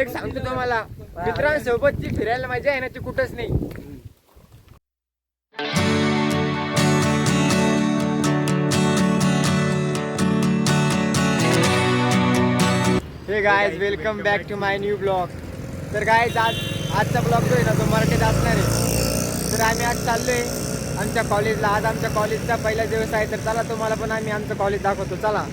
एक सांगतो तुम्हाला मित्रांसोबत ती फिरायला मजा आहे ना ती कुठंच नाही. हे guys welcome back to my new blog तर गायज आज आजचा ब्लॉग जो आहे ना तो मराठीत असणार आहे. तर आम्ही आज चाललोय आमच्या कॉलेजला आज आमच्या कॉलेजचा पहिला दिवस आहे तर चला तुम्हाला पण आम्ही आमचं कॉलेज दाखवतो. चला.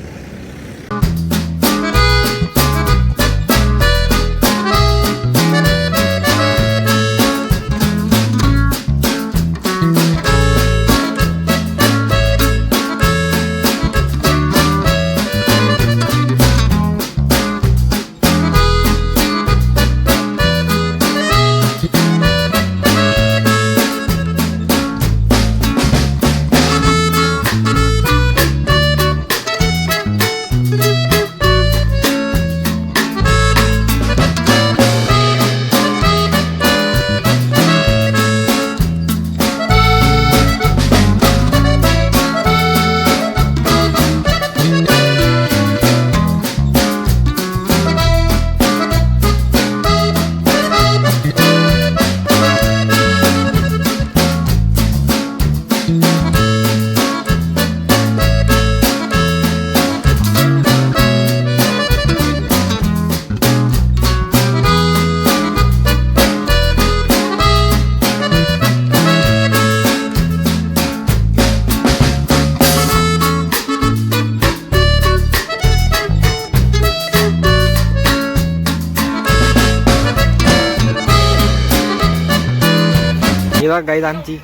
हे बघ गाईज आमची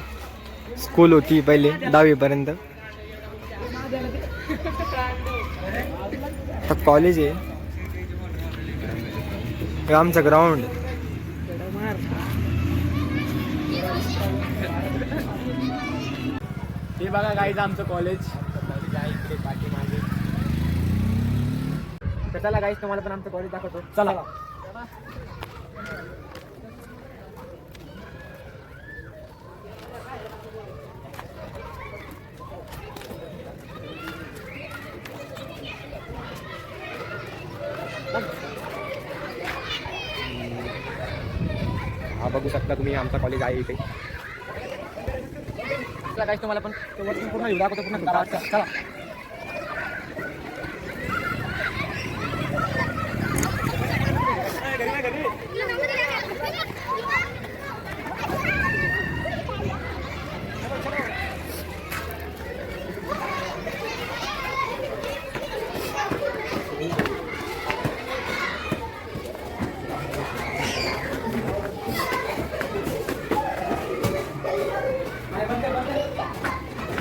स्कूल होती पहिले दहावीपर्यंत. आता कॉलेज आहे. आमचं ग्राउंड हे बघा गाईज आमचं कॉलेज पाठीमागे तर चला गाईज तुम्हाला पण आमचं कॉलेज दाखवतो चला. बघू शकता तुम्ही आमचा कॉलेज आहे इथे. काय तुम्हाला पण पूर्ण व्हिडिओ पूर्ण चला.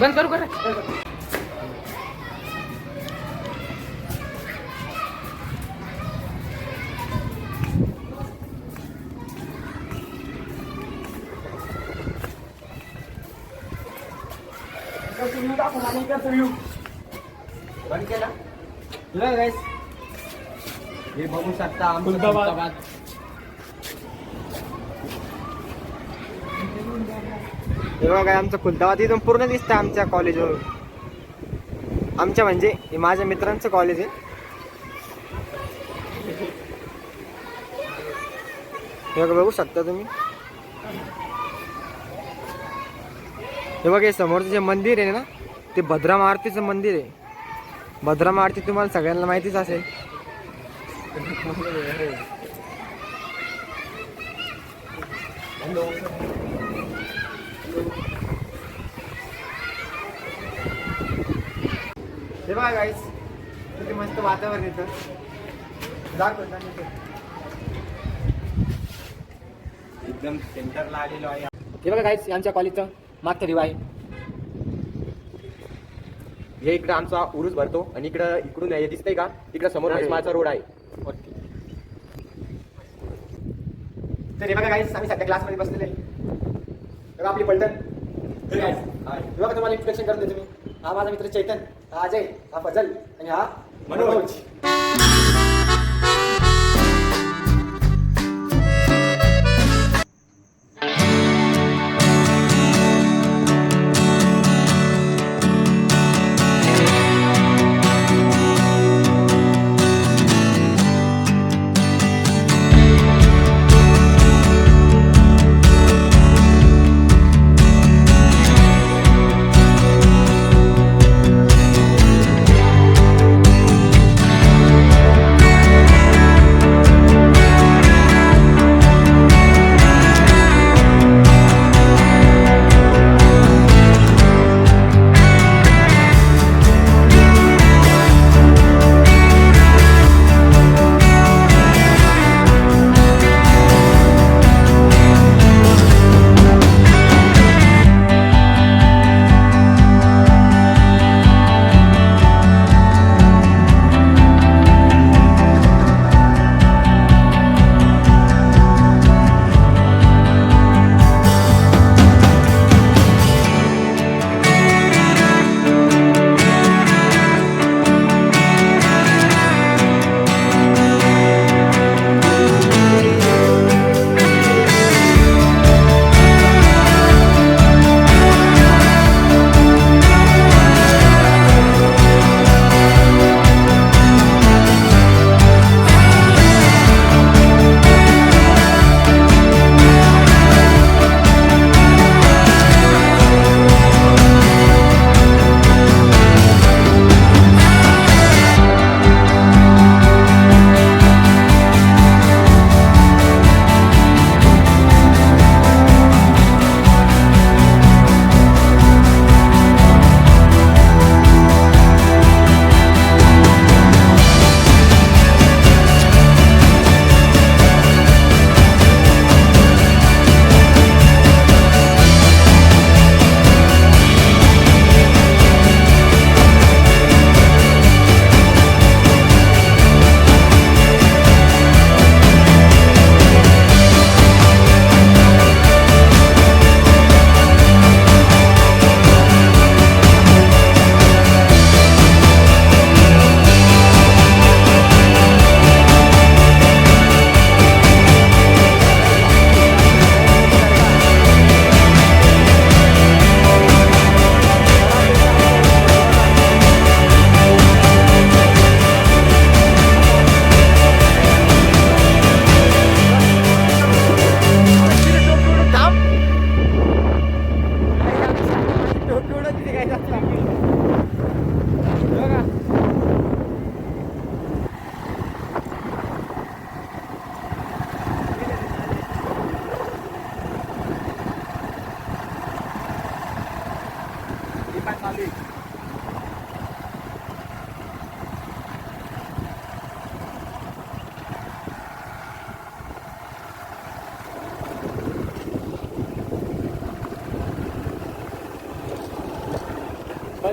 बंद करू का बंद केला? हे बघू शकता आमचं हे बघा आमचं खुलताबाद इथून पूर्ण दिसतं आमच्या कॉलेजवरून. आमच्या म्हणजे हे माझ्या मित्रांचं कॉलेज आहे. हे बघा बघू शकता तुम्ही. हे बघा हे समोरचं जे मंदिर आहे ना ते भद्रा आरतीचं मंदिर आहे. भद्रा आरती तुम्हाला सगळ्यांना माहितीच असेल. हे बघा गाईस किती मस्त वातावरण येतं दाखव. एकदम सेंटरला आलेलो आहे. हे बघा गाईस आमच्या कॉलेजचं मागचं आहे. हे इकडं आमचा उरूस भरतो आणि इकडं इकडून हे दिसतंय का? इकडं समोर महिमाचा रोड आहे. तर हे बघा गाईस आम्ही सध्या क्लासमध्ये बसलेले बघा आपली पलटण. बघा तुम्हाला इंट्रोडक्शन करून देतो मी हा माझा मित्र चैतन हा अजय हा फजल आणि हा मनोज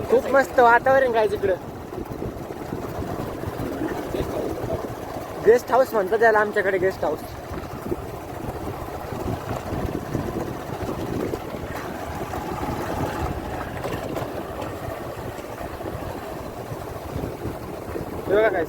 खूप मस्त वातावरण काय तिकडं? गेस्ट हाऊस म्हणतात त्याला आमच्याकडे गेस्ट हाऊस हे बघा काय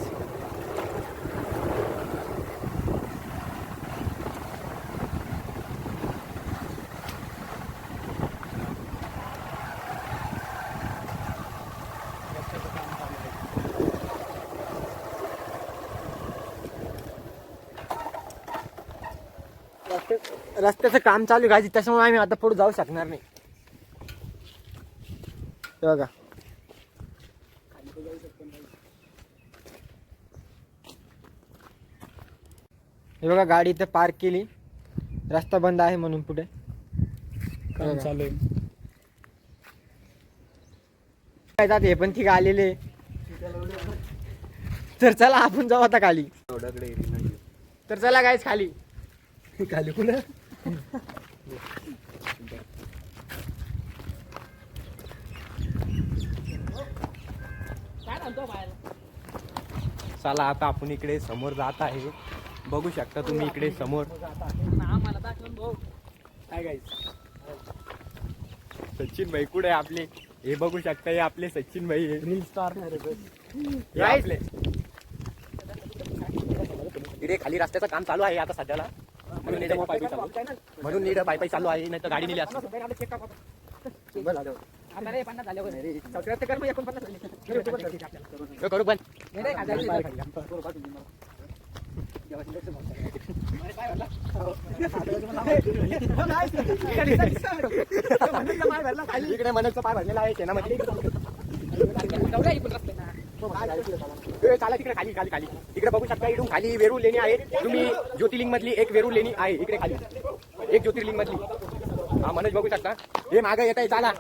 रस्ते- रस्त्याचं काम चालू आहे त्याच्यामुळे आम्ही आता पुढे जाऊ शकणार नाही. हे बघा. हे बघा गाडी इथे पार्क केली. रस्ता बंद आहे म्हणून पुढे. काम चालू आहे. काय जात हे पण ठीक आलेले. तर चला आपण जाऊ आता खाली. तर चला गायच खाली. खाली कुठं? चला आता आपण इकडे समोर जात आहे. बघू शकता तुम्ही इकडे समोर. काय सचिन भाई कुठे आहे आपले? हे बघू शकता हे आपले सचिन भाई आहे रील स्टार हे इकडे खाली रस्त्याचं काम चालू आहे आता सध्याला. म्हणून नीट पायपी चालू आहे. म्हणून इकडे पायपाई चालू आहे नाही तर गाडी नेली असती. हे करू पण. इकडे मनसचा पाय भरलेला आहे शेणामध्ये. चला तिकडे खाली खाली खाली. इकडे बघू शकता इकडून खाली वेरूळ लेणी आहे. तुम्ही ज्योतिर्लिंग मधली एक वेरूळ लेणी आहे इकडे खाली. एक ज्योतिर्लिंग मधली हा मनोज बघू शकता. हे मागे येत आहे चाला.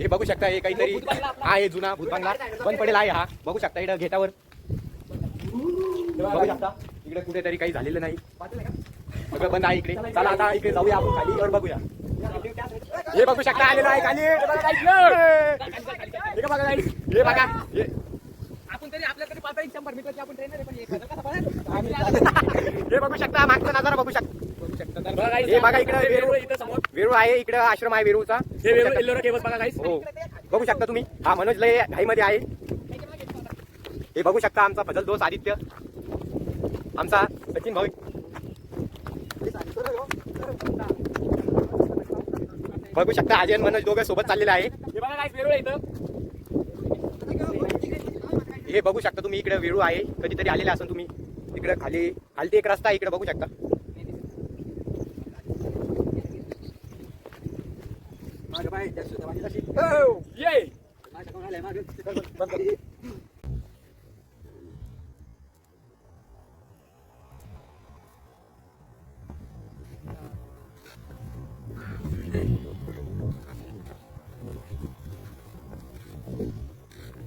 हे बघू शकता हे काहीतरी हा हे जुना भूतबांगला. पण पडेल आहे हा. बघू शकता इकडे घेटावर बघू शकता. इकडे कुठेतरी काही झालेलं नाही. सगळं बंद आहे इकडे. चला आता इकडे जाऊया आपण. खाली बघूया. हे बघू शकता आलेलं आहे खाली. हे बघा guys. हे. बघा. हे बघा. आपण तरी आपल्याकडे पाहता शंभर मीटरची आपण ट्रेनर आहे पण एक हजार कसा पळेल? हे बघू शकता मागचा नजारा बघू शकता. हे बघा इकडे वेरूळ. इथं समोर. वेरूळ आहे इकडे आश्रम आहे वेरूळचा. हे वेरूळ एल्लोरा बघा guys. हो. बघू शकता तुम्ही. हा मनोज लय घाईमध्ये आहे. हे बघू शकता आमचा फजल दोस्त आदित्य. आमचा सचिन भाऊ. बघू शकता अजय मनोज दोघं सोबत चाललेले आहे. हे बघा हे शकता तुम्ही इकडे वेरूळ आहे. कधीतरी आलेले असून तुम्ही. इकडे खाली खालती एक रस्ता आहे इकडे बघू शकता. हो,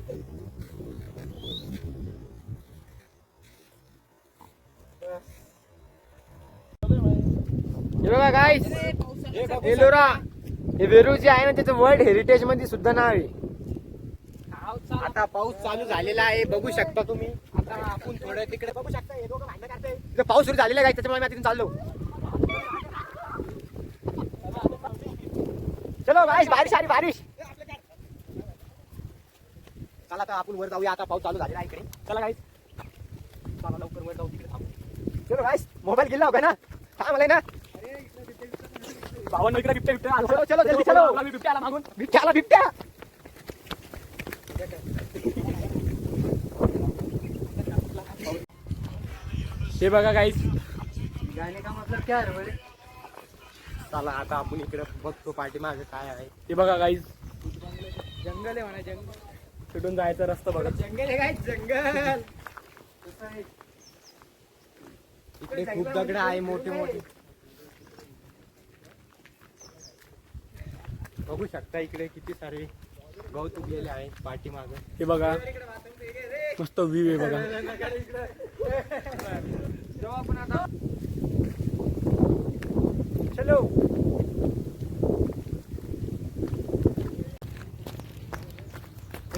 हे बघा गाईस एलोरा. हे वेरूळ जे आहे ना त्याचं वर्ल्ड हेरिटेजमध्ये सुद्धा नाव आहे. आता पाऊस चालू झालेला आहे बघू शकता तुम्ही. आता आपण थोडं तिकडे बघू शकता हे दोघं भांडण करताय. तिकडे पाऊस सुरू झालेला आहे त्याच्यामुळे मी तिथून चाललो. चलो बारिश बारिश आली बारिश. चला आता आपण वर जाऊया. आता पाऊस चालू झालेला आहे इकडे. चला गाईस चला लवकर वर जाऊ तिकडे थांबू. चलो गाईस मोबाईल गेला होता ना? हा मला ना? भावांनो इकडे बिबट्या बिबट्या. चलो, चलो, जल्दी चलो. बिबट्या आला मागून. बिबट्या आला बिबट्या. हे बघा गाईस चला आता आपण इकडे बघतो पाठीमागे काय आहे. हे बघा गाईस जंगल आहे म्हणा जंगल. तिथून जायचा रस्ता बघा. जंगल आहे काय जंगल. इकडे खूप दगड आहे मोठे मोठे. बघू शकता इकडे किती सारे गवत उगलेले आहेत पाठीमाग. हे बघा. मस्त व्ह्यू आहे बघा जाऊ आपण आता चलो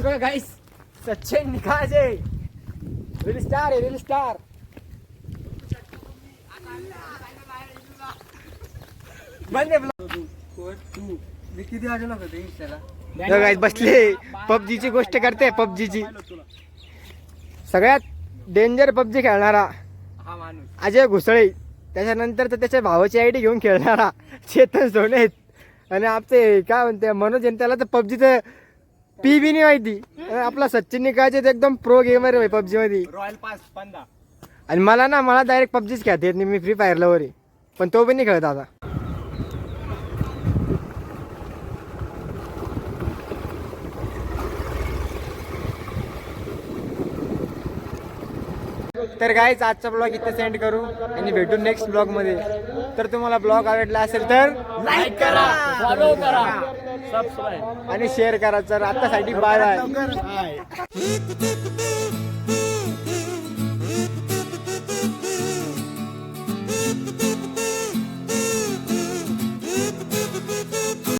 बघा guys Sachin Nikaje reel star आहे रील स्टार मी किती इंस्टाला बसले. पबजीची गोष्ट करते पबजीची. सगळ्यात डेंजर पबजी खेळणारा. अजय घुसळे. त्याच्यानंतर तर त्याच्या भावाची आयडी घेऊन खेळणारा. चेतन सोने आणि आपले काय म्हणते मनोज यांनी त्याला तर पबजीचं पी बी नाही माहिती. आपला सचिन निकायचे तर एकदम प्रो गेमर आहे पबजी मध्ये. रॉयल पास पंदा आणि मला ना मला डायरेक्ट पबजीच खेळता येत नाही मी फ्री फायरला वरी पण तो पण नाही खेळत आता. तर गाईच आजचा ब्लॉग इथे सेंड करू आणि भेटू नेक्स्ट ब्लॉगमध्ये. तर तुम्हाला ब्लॉग आवडला असेल तर लाईक करा. फॉलो करा. सबस्क्राईब आणि शेअर करा. तर आतासाठी बाय बाय लवकर